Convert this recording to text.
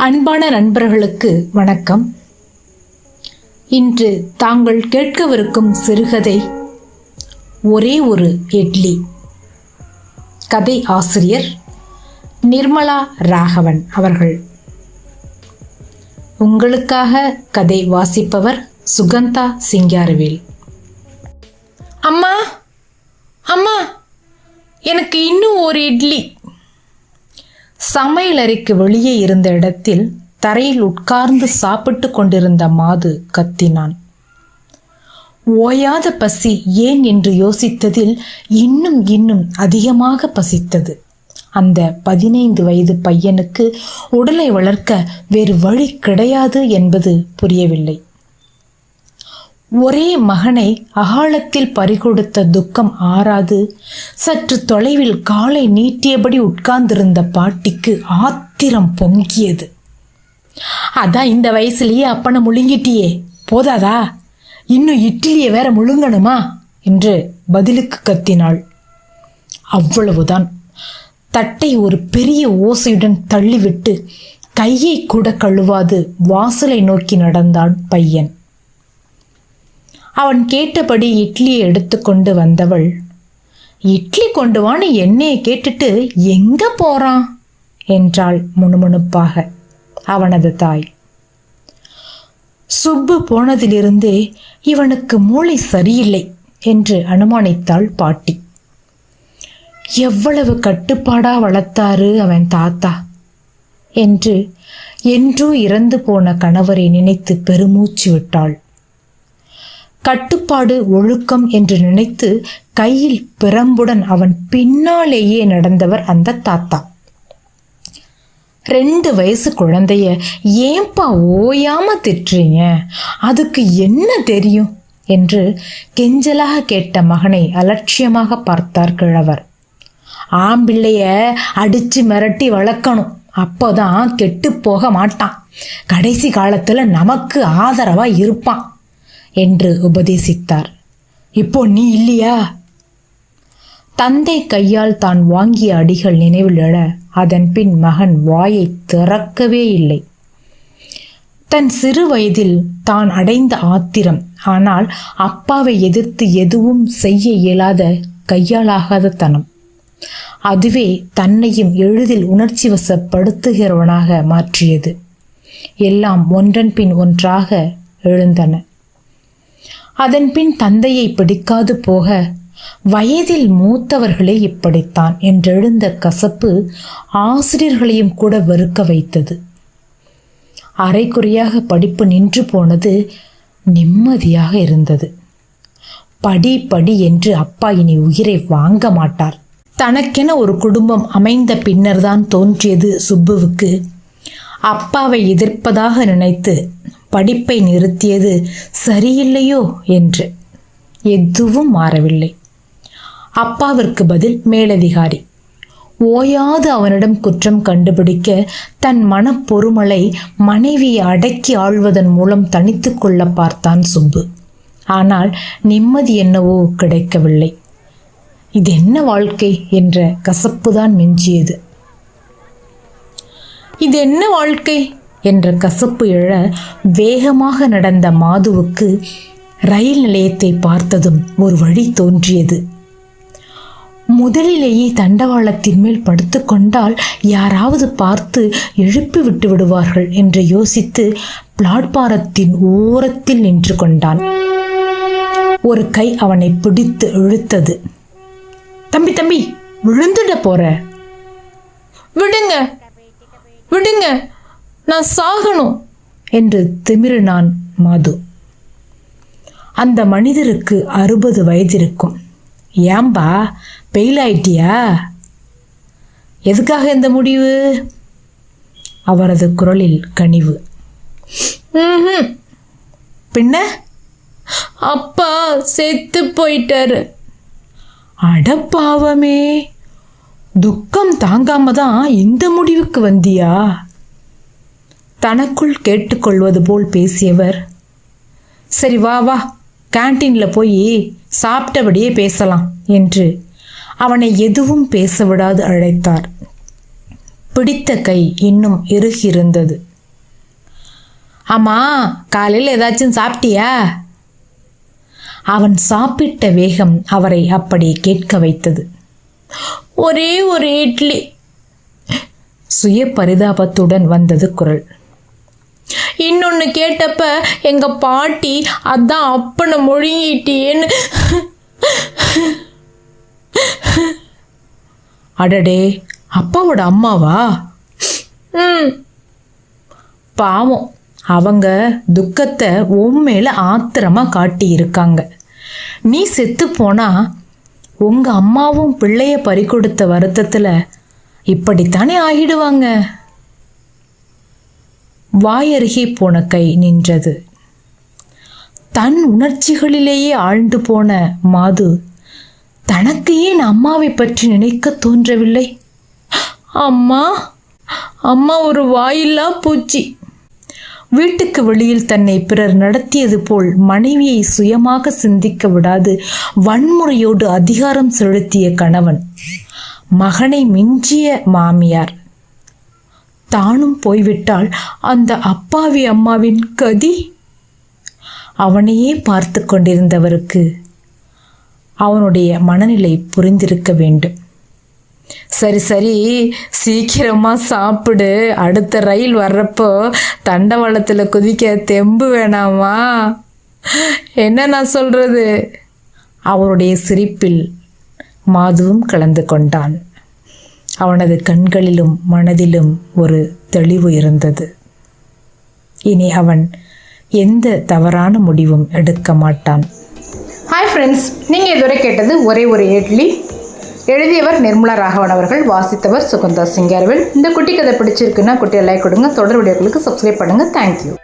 அன்பான நண்பர்களுக்கு வணக்கம். இன்று தாங்கள் கேட்கவிருக்கும் சிறுகதை ஒரே ஒரு இட்லி. கதை ஆசிரியர் நிர்மலா ராகவன் அவர்கள். உங்களுக்காக கதை வாசிப்பவர் சுகந்தா சிங்காரவேல். அம்மா அம்மா எனக்கு இன்னும் ஒரு இட்லி. சமையலறைக்கு வெளியே இருந்த இடத்தில் தரையில் உட்கார்ந்து சாப்பிட்டு கொண்டிருந்த மாது கத்தினான். ஓயாத பசி ஏன் என்று யோசித்ததில் இன்னும் இன்னும் அதிகமாக பசித்தது. அந்த பதினைந்து வயது பையனுக்கு உடலை வளர்க்க வேறு வழி கிடையாது என்பது புரியவில்லை. ஒரே மகனை அகாலத்தில் பறிகொடுத்த துக்கம் ஆறாது. சற்று தொலைவில் காலை நீட்டியபடி உட்கார்ந்திருந்த பாட்டிக்கு ஆத்திரம் பொங்கியது. அதான் இந்த வயசுலயே அப்பனை முழுங்கிட்டியே. போதாதா? இன்னும் இட்லியை வேற முழுங்கணுமா? என்று பதிலுக்கு கத்தினாள். அவ்வளவுதான். தட்டை ஒரு பெரிய ஓசையுடன் தள்ளிவிட்டு கையை கூட கழுவாது வாசலை நோக்கி நடந்தான் பையன். அவன் கேட்டபடி இட்லியை எடுத்துக்கொண்டு வந்தவள் இட்லி கொண்டு வான்னு என்னையை கேட்டுட்டு எங்க போறான்? என்றாள் முணுமுணுப்பாக அவனது தாய். சுப்பு போனதிலிருந்தே இவனுக்கு மூளை சரியில்லை என்று அனுமானித்தாள் பாட்டி. எவ்வளவு கட்டுப்பாடா வளர்த்தாரு அவன் தாத்தா என்று என்றோ இறந்து போன கணவரை நினைத்து பெருமூச்சு விட்டாள். கட்டுப்பாடு ஒழுக்கம் என்று நினைத்து கையில் பிரம்புடன் அவன் பின்னாலேயே நடந்தவர் அந்த தாத்தா. ரெண்டு வயசு குழந்தைய ஏன்பா ஓயாம திட்டுறீங்க? அதுக்கு என்ன தெரியும்? என்று கெஞ்சலாக கேட்ட மகனை அலட்சியமாக பார்த்தார் கிழவர். ஆம்பிள்ளைய அடிச்சு மிரட்டி வளர்க்கணும். அப்போதான் கெட்டு போக மாட்டான். கடைசி காலத்துல நமக்கு ஆதரவா இருப்பான். என்று உபதேசித்தார். இப்போ நீ இல்லையா? தந்தை கையால் தான் வாங்கிய அடிகள் நினைவில் எழ அதன் பின் மகன் வாயை திறக்கவே இல்லை. தன் சிறு வயதில் தான் அடைந்த ஆத்திரம் ஆனால் அப்பாவை எதிர்த்து எதுவும் செய்ய இயலாத கையாலாகாத தனம் அதுவே தன்னையும் எளிதில் உணர்ச்சி வசப்படுத்துகிறவனாக மாற்றியது. எல்லாம் ஒன்றன் பின் ஒன்றாக எழுந்தன. அதன்பின் தந்தையை பிடிக்காது போக வயதில் மூத்தவர்களே இப்படித்தான் என்றெழுந்த கசப்பு ஆசிரியர்களையும் கூட வெறுக்க வைத்தது. அரைக்குறையாக படிப்பு நின்று போனது நிம்மதியாக இருந்தது. படி படி என்று அப்பா இனி உயிரை வாங்க மாட்டார். தனக்கென ஒரு குடும்பம் அமைந்த பின்னர்தான் தோன்றியது சுப்புவுக்கு. அப்பாவை எதிர்ப்பதாக நினைத்து படிப்பை நிறுத்தியது சரியில்லையோ என்று. எதுவும் மாறவில்லை. அப்பாவிற்கு பதில் மேலதிகாரி. ஓயாது அவனிடம் குற்றம் கண்டுபிடிக்க தன் மனப்பொறுமலை மனைவியை அடக்கி ஆள்வதன் மூலம் தனித்து கொள்ள பார்த்தான் சுப்பு. ஆனால் நிம்மதி என்னவோ கிடைக்கவில்லை. இது என்ன வாழ்க்கை என்ற கசப்புதான் மிஞ்சியது. இது என்ன வாழ்க்கை? என்ற கசப்பு எழ வேகமாக நடந்த மாதுவுக்கு ரயில் நிலையத்தை பார்த்ததும் ஒரு வழி தோன்றியது. முதலிலேயே தண்டவாளத்தின் மேல் படுத்துக்கொண்டால் யாராவது பார்த்து எழுப்பி விட்டு விடுவார்கள் என்று யோசித்து பிளாட்பாரத்தின் ஓரத்தில் நின்று கொண்டான். ஒரு கை அவனை பிடித்து இழுத்தது. தம்பி தம்பி விழுந்துட போற? விடுங்க விடுங்க நான் சாகணும் என்று திமிரினான் மது. அந்த மனிதருக்கு அறுபது வயது இருக்கும் ஏம்பா பெயில் ஆயிட்டியா எதுக்காக இந்த முடிவு? அவரது குரலில் கனிவு. பின்ன? அப்பா செத்து போயிட்டாரு. அடப்பாவமே துக்கம் தாங்காம தான் இந்த முடிவுக்கு வந்தியா? தனக்குள் கேட்டுக்கொள்வது போல் பேசியவர் சரி வா வா கேன்டீனில் போய் சாப்பிட்டபடியே பேசலாம் என்று அவனை எதுவும் பேச விடாது அழைத்தார். பிடித்த கை இன்னும் இறுகியிருந்தது ஆமா காலையில் ஏதாச்சும் சாப்பிட்டியா? அவன் சாப்பிட்ட வேகம் அவரை அப்படி கேட்க வைத்தது. ஒரே ஒரு இட்லி. சுய பரிதாபத்துடன் வந்தது குரல். இன்னொன்று கேட்டப்ப எங்க பாட்டி அதான் அப்பனை மொழிங்கிட்டேன்னு அடடே அப்பாவோட அம்மாவா? ம். பாவம். அவங்க துக்கத்தை உன் மேல ஆத்திரமா காட்டி இருக்காங்க நீ செத்து போனா உங்க அம்மாவும் பிள்ளைய பறிகொடுத்த வருத்தத்துல இப்படித்தானே ஆகிடுவாங்க? வாயருகே போன கை நின்றது. தன் உணர்ச்சிகளிலேயே ஆழ்ந்து போன மாது தனக்கு ஏன் அம்மாவை பற்றி நினைக்க தோன்றவில்லை. அம்மா அம்மா ஒரு வாயில்லா பூச்சி. வீட்டுக்கு வெளியில் தன்னை பிறர் நடத்தியது போல் மனைவியை சுயமாக சிந்திக்க விடாது வன்முறையோடு அதிகாரம் செலுத்திய கணவன் மகனை மிஞ்சிய மாமியார். தானும் போய்விட்டால் அந்த அப்பாவி அம்மாவின் கதி? அவனையே பார்த்து கொண்டிருந்தவருக்கு அவனுடைய மனநிலை புரிந்திருக்க வேண்டும். சரி சரி சீக்கிரமா சாப்பிடு. அடுத்த ரயில் வர்றப்போ தண்டவாளத்தில் குதிக்க தெம்பு வேணாமா? என்ன நான் சொல்றது? அவருடைய சிரிப்பில் மாதுவும் கலந்து கொண்டான். அவனது கண்களிலும் மனதிலும் ஒரு தெளிவு இருந்தது. இனி அவன் எந்த தவறான முடிவும் எடுக்க மாட்டான். ஹாய் ஃப்ரெண்ட்ஸ் நீங்கள் இதுவரை கேட்டது ஒரே ஒரு இட்லி. எழுதியவர் நிர்மலா ராகவன் அவர்கள் வாசித்தவர் சுகந்தா சிங்காரவேல் இந்த குட்டி கதை பிடிச்சிருக்குன்னா குட்டியை லைக் கொடுங்க தொடர் வீடியோக்களுக்கு சப்ஸ்கிரைப் பண்ணுங்கள் தேங்க்யூ